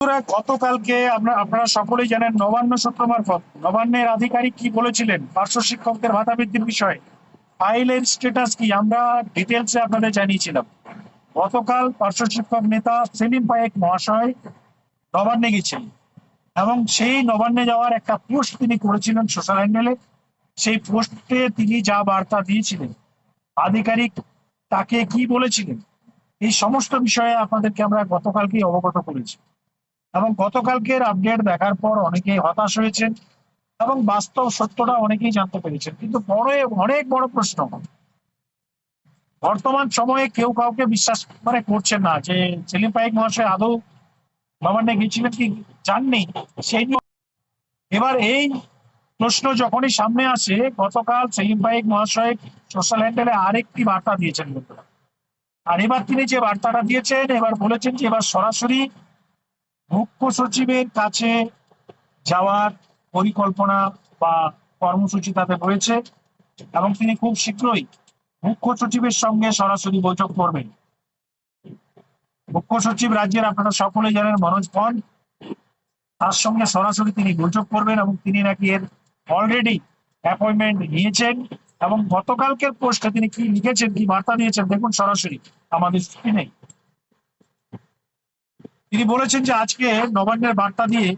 বন্ধুরা, গতকালকে আপনারা সকলেই জানেন নবান্ন নবান্নের আধিকারিক কি বলেছিলেন? পার্শ্ব শিক্ষকদের ভাতা বৃদ্ধির বিষয়ে। ফাইলের স্ট্যাটাস কি? আমরা ডিটেলসে আপনাদের জানিয়েছিলাম। গতকাল পার্শ্ব শিক্ষক নেতা সেলিম পায়েক মহাশয় নবান্নে এবং সেই নবান্নে যাওয়ার একটা পোস্ট তিনি করেছিলেন সোশ্যাল হ্যান্ডেলে সেই পোস্টে তিনি যা বার্তা দিয়েছিলেন আধিকারিক তাকে কি বলেছিলেন এই সমস্ত বিষয়ে আপনাদেরকে আমরা গতকালকেই অবগত করেছি। এবং গতকালকের আপডেট দেখার পর অনেকেই হতাশ হয়েছেন এবং বাস্তব সত্যটা অনেকেই জানতে পেরেছেন। কিন্তু বড় অনেক বড় প্রশ্ন। বর্তমান সময়ে কেউ কাউকে বিশ্বাস মানে করছেন না যে সেলিম পাইক মহাশয় আদৌ নবান্নে গেছিলেন কি জাননি? সেই এবার এই প্রশ্ন যখনই সামনে আসে, গতকাল সেলিম পাইক মহাশয় সোশ্যাল হ্যান্ডেলে আরেকটি বার্তা দিয়েছেন আর এবার তিনি যে বার্তাটা দিয়েছেন, এবার বলেছেন যে এবার সরাসরি মুখ্য সচিবের কাছে যাওয়ার পরিকল্পনা বা কর্মসূচি তাতে রয়েছে এবং তিনি খুব শীঘ্রই মুখ্য সচিবের সঙ্গে সরাসরি বৈঠক করবেন। মুখ্য সচিব রাজ্যের আপনারা সকলেই জানেন মনোজ পন তার সঙ্গে সরাসরি তিনি বৈঠক করবেন এবং তিনি নাকি এর অলরেডি অ্যাপয়েন্টমেন্ট নিয়েছেন এবং গতকালকের পোস্টে তিনি কি লিখেছেন, কি বার্তা দিয়েছেন, দেখুন সরাসরি আমাদের স্ক্রিনে তিনি বলেছেন যে আজকে নবান্নের বার্তা দিয়ে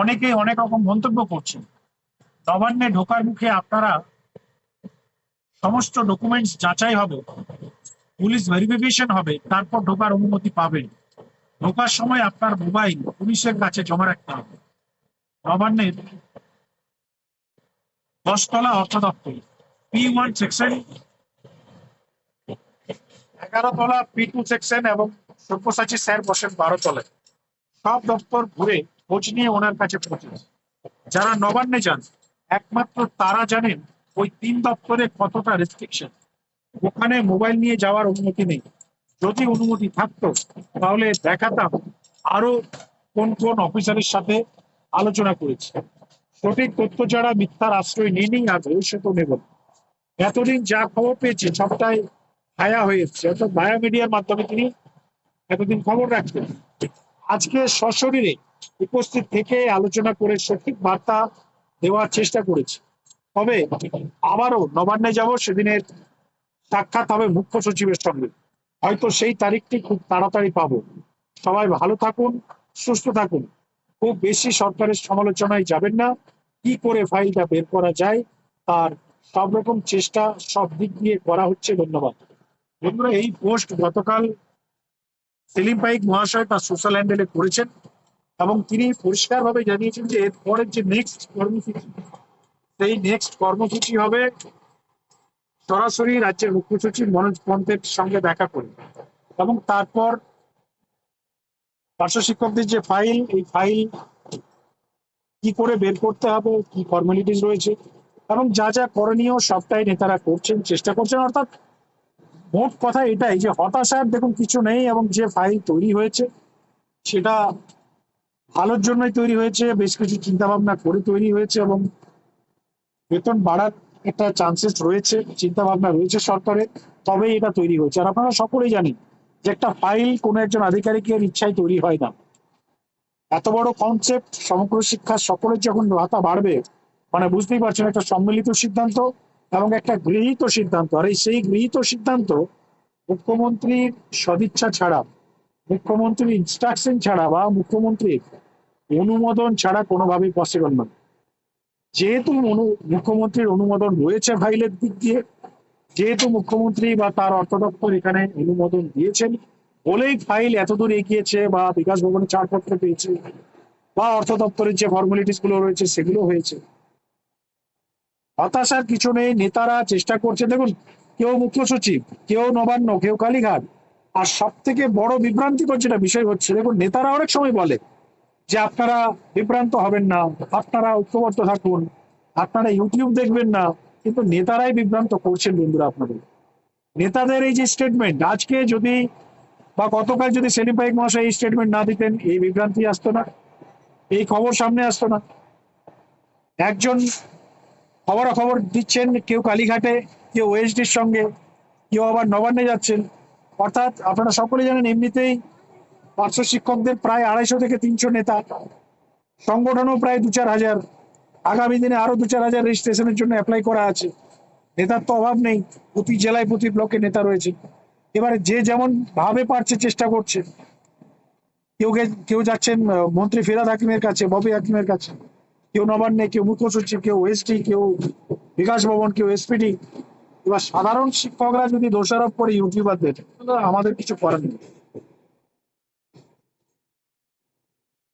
অনেকে অনেক রকম মন্তব্য করছেন। নবান্নে ঢোকার মুখে আপনারা সমস্ত ডকুমেন্টস যাচাই হবে পুলিশ ভেরিফিকেশন হবে, তারপর ঢোকার অনুমতি পাবেন। ঢোকার সময় আপনার মোবাইল পুলিশের কাছে জমা রাখতে হবে। নবান্নের দশতলা অর্থ দপ্তর পি ওয়ান সেকশন এগারো তলা পি টু সেকশন এবং সব্যসাচী স্যার বসেন বারো তলায় সব দপ্তর ঘুরে খোঁজ নিয়ে ওনার কাছে পৌঁছেছে যারা নবান্নে যান, একমাত্র তারা জানেন ওই তিন দপ্তরে কতটা রেস্ট্রিকশন ওখানে মোবাইল নিয়ে যাওয়ার অনুমতি নেই। যদি অনুমতি থাকতো, তাহলে দেখাতাম আরও কোন কোন অফিসারের সাথে আলোচনা করেছে। সঠিক তথ্য ছাড়া মিথ্যার আশ্রয় নিইনি আর ভবিষ্যতেও নেব এতদিন যা খবর পেয়েছে, সবটাই হায়া হয়ে এসছে। অর্থাৎ ভায়া মিডিয়ার মাধ্যমে তিনি এতদিন খবর রাখতেন আজকে সশরীরে উপস্থিত থেকে আলোচনা করে সঠিক বার্তা দেওয়ার চেষ্টা করেছে। তবে আবারও নবান্নে যাব, সেদিনের সাক্ষাৎ হবে মুখ্য সচিবের সঙ্গে। হয়তো সেই তারিখটি খুব তাড়াতাড়ি পাবো। সবাই ভালো থাকুন, সুস্থ থাকুন। খুব বেশি সরকারের সমালোচনায় যাবেন না। কি করে ফাইলটা বের করা যায়, তার সব রকম চেষ্টা, সব দিক দিয়ে করা হচ্ছে ধন্যবাদ। বন্ধুরা এই পোস্ট গতকাল সেলিম পাইক মহাশয় তার সোশ্যাল হ্যান্ডেলে করেছেন এবং তিনি পরিষ্কারভাবে জানিয়েছেন যে এরপরের যে নেক্সট কর্মসূচি, সেই নেক্সট কর্মসূচি হবে সরাসরি রাজ্যের মুখ্য সচিব মনোজ পন্থের সঙ্গে দেখা করে। এবং তারপর পার্শ্ব শিক্ষকদের যে ফাইল এই ফাইল কি করে বের করতে হবে, কি ফর্মালিটিস রয়েছে এবং যা যা করণীয় সবটাই নেতারা করছেন, চেষ্টা করছেন, অর্থাৎ মোট কথা এটাই যে হতাশার দেখুন কিছু নেই এবং যে ফাইল তৈরি হয়েছে, সেটা ভালোর জন্যই তৈরি হয়েছে, বেশ কিছু চিন্তা ভাবনা করে তৈরি হয়েছে এবং বেতন বাড়ার একটা চান্সেস রয়েছে চিন্তা ভাবনা রয়েছে সরকারের, তবেই এটা তৈরি হয়েছে। আর আপনারা সকলেই জানেন যে একটা ফাইল কোনো একজন আধিকারিকের ইচ্ছায় তৈরি হয় না। এত বড় কনসেপ্ট সমগ্র শিক্ষা সকলের যখন ভাতা বাড়বে মানে বুঝতেই পারছেন একটা সম্মিলিত সিদ্ধান্ত এবং একটা গৃহীত সিদ্ধান্ত, আর এই সেই গৃহীত সিদ্ধান্ত মুখ্যমন্ত্রীর সদিচ্ছা ছাড়া, মুখ্যমন্ত্রীর ইনস্ট্রাকশন ছাড়া বা মুখ্যমন্ত্রীর অনুমোদন ছাড়া কোনোভাবেই পসিবল নয়। যেহেতু মুখ্যমন্ত্রীর অনুমোদন রয়েছে ফাইলের দিক দিয়ে, যেহেতু মুখ্যমন্ত্রী বা তার অর্থ দপ্তর এখানে অনুমোদন দিয়েছেন, বলেই ফাইল এতদূর এগিয়েছে বা বিকাশ ভবনে ছাড়পত্র পেয়েছে, বা অর্থ দপ্তরের যে ফর্মালিটিসগুলো রয়েছে সেগুলো হয়েছে। হতাশার কিছু নেই, নেতারা চেষ্টা করছে। দেখুন, কেউ মুখ্য সচিব, কেউ নবান্ন, কেউ কালীঘাট। আর সব থেকে বড় বিভ্রান্তিকর যেটা বিষয় হচ্ছে, দেখুন, নেতারা অনেক সময় বলে যে আপনারা বিভ্রান্ত হবেন না, আপনারা ঐক্যবদ্ধ থাকুন, আপনারা ইউটিউব দেখবেন না, কিন্তু নেতারাই বিভ্রান্ত করছেন বন্ধুরা আপনাদের। নেতাদের এই যে স্টেটমেন্ট আজকে যদি বা গতকাল যদি সেলিম পাইক মহাশয় এই স্টেটমেন্ট না দিতেন, এই বিভ্রান্তি আসতো না, এই খবর সামনে আসতো না। একজন খবরাখবর দিচ্ছেন কেউ কালীঘাটে, কেউ ওএসডির সঙ্গে, কেউ আবার নবান্নে যাচ্ছেন। অর্থাৎ আপনারা সকলে জানেন এমনিতেই পার্শ্ব শিক্ষকদের প্রায় আড়াইশো থেকে তিনশো নেতা। সংগঠনও প্রায় দু চার হাজার। আগামী দিনে আরও দু চার হাজার রেজিস্ট্রেশনের জন্য অ্যাপ্লাই করা আছে। নেতার তো অভাব নেই, প্রতি জেলায় প্রতি ব্লকে নেতা রয়েছে। এবারে যে যেমন ভাবে পারছে চেষ্টা করছে। কেউ কেউ যাচ্ছেন মন্ত্রী ফিরাদ হাকিমের কাছে, ববি হাকিমের কাছে। কেউ নবান্নে, কেউ মুখ্য সচিব, কেউ এসটি কেউ বিকাশ ভবন, কেউ এসপিডি এবার সাধারণ শিক্ষকরা যদি দোষারোপ করে ইউটিউবারদের আমাদের কিছু করার নেই।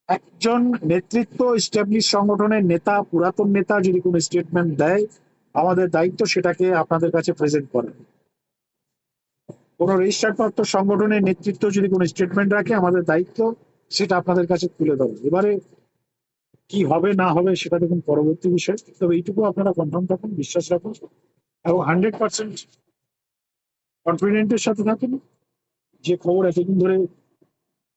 একজন নেতৃত্ব স্টাবলিশ সংগঠনের নেতা, পুরাতন নেতা যদি কোনো স্টেটমেন্ট দেয়, আমাদের দায়িত্ব সেটাকে আপনাদের কাছে প্রেজেন্ট করা। কোনো রেজিস্টার প্রাপ্ত সংগঠনের নেতৃত্ব যদি কোনো স্টেটমেন্ট রাখে, আমাদের দায়িত্ব সেটা আপনাদের কাছে তুলে দেবো এবারে কি হবে, না হবে, সেটা দেখুন পরবর্তী বিষয়। তবে এইটুকু আপনারা কনফার্ম থাকুন, বিশ্বাস রাখুন, এবং হান্ড্রেড পার্সেন্ট কনফিডেন্টের সাথে থাকুন। যে খবর এতদিন ধরে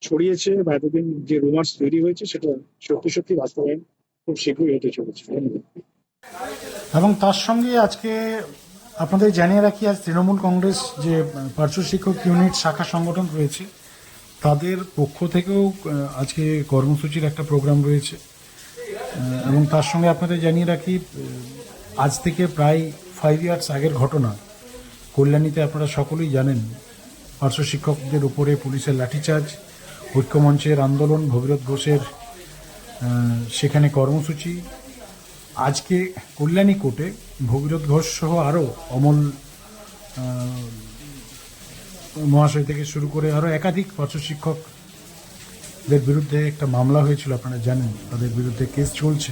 ছড়িয়েছে বা এতদিন যে রুমার্স তৈরি হয়েছে, সেটা সত্যি সত্যি বাস্তবায়ন খুব শীঘ্রই হতে চলেছে। এবং তার সঙ্গে আজকে আপনাদের জানিয়ে রাখি, আজ তৃণমূল কংগ্রেস যে পার্শ্ব শিক্ষক ইউনিট শাখা সংগঠন রয়েছে, তাদের পক্ষ থেকেও আজকে কর্মসূচির একটা প্রোগ্রাম রয়েছে। এবং তার সঙ্গে আপনাদের জানিয়ে রাখি আজ থেকে প্রায় ফাইভ ইয়ার্স আগের ঘটনা। কল্যাণীতে আপনারা সকলেই জানেন, পার্শ্ব শিক্ষকদের উপরে পুলিশের লাঠিচার্জ, ঐক্যমঞ্চের আন্দোলন, ভগীরথ ঘোষের সেখানে কর্মসূচি। আজকে কল্যাণী কোর্টে ভগীরথ ঘোষ সহ আরও অমল মহাশয় থেকে শুরু করে আরও একাধিক পার্শ্ব শিক্ষকদের বিরুদ্ধে একটা মামলা হয়েছিল, আপনারা জানেন, তাদের বিরুদ্ধে কেস চলছে।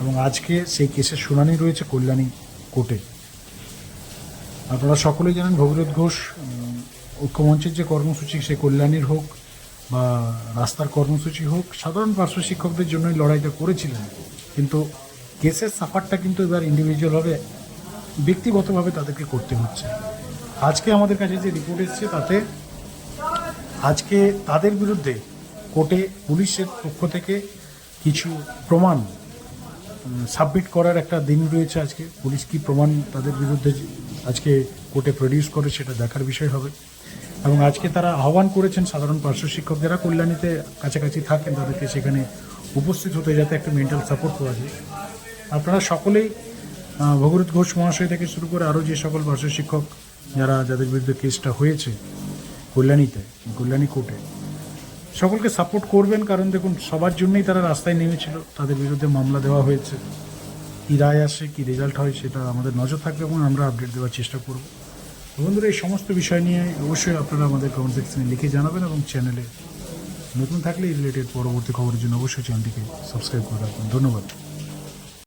এবং আজকে সেই কেসের শুনানি রয়েছে কল্যাণী কোর্টে। আপনারা সকলেই জানেন, ভগীরথ ঘোষ ঐক্যমঞ্চের যে কর্মসূচি, সে কল্যাণীর হোক বা রাস্তার কর্মসূচি হোক, সাধারণ পার্শ্ব শিক্ষকদের জন্যই লড়াইটা করেছিলেন। কিন্তু কেসের সাফারটা কিন্তু এবার ইন্ডিভিজুয়ালভাবে ব্যক্তিগতভাবে তাদেরকে করতে হচ্ছে। আজকে আমাদের কাছে যে রিপোর্ট এসেছে, তাতে আজকে তাদের বিরুদ্ধে কোর্টে পুলিশের পক্ষ থেকে কিছু প্রমাণ সাবমিট করার একটা দিন রয়েছে আজকে। পুলিশ কি প্রমাণ তাদের বিরুদ্ধে আজকে কোর্টে প্রডিউস করে সেটা দেখার বিষয় হবে। এবং আজকে তারা আহ্বান করেছেন সাধারণ পার্শ্ব শিক্ষক যারা কল্যাণীতে কাছাকাছি থাকেন তাদেরকে সেখানে উপস্থিত হতে যাতে একটা মেন্টাল সাপোর্ট পাওয়া যায়। আপনারা সকলেই ভগরত ঘোষ মহাশয় থেকে শুরু করে আরও যে সকল পার্শ্ব শিক্ষক যারা যাদের বিরুদ্ধে কেসটা হয়েছে কল্যাণীতে, কল্যাণী কোর্টে সকলকে সাপোর্ট করবেন, কারণ দেখুন, সবার জন্যই তারা রাস্তায় নেমেছিল। তাদের বিরুদ্ধে মামলা দেওয়া হয়েছে। কী রায় আসে, কী রেজাল্ট হয়, সেটা আমাদের নজর থাকবে এবং আমরা আপডেট দেওয়ার চেষ্টা করব। বন্ধুরা, এই সমস্ত বিষয় নিয়ে অবশ্যই আপনারা আমাদের কমেন্ট সেকশনে লিখে জানাবেন এবং চ্যানেলে নতুন থাকলে এই রিলেটেড পরবর্তী খবরের জন্য অবশ্যই চ্যানেলটিকে সাবস্ক্রাইব করে রাখবেন। ধন্যবাদ।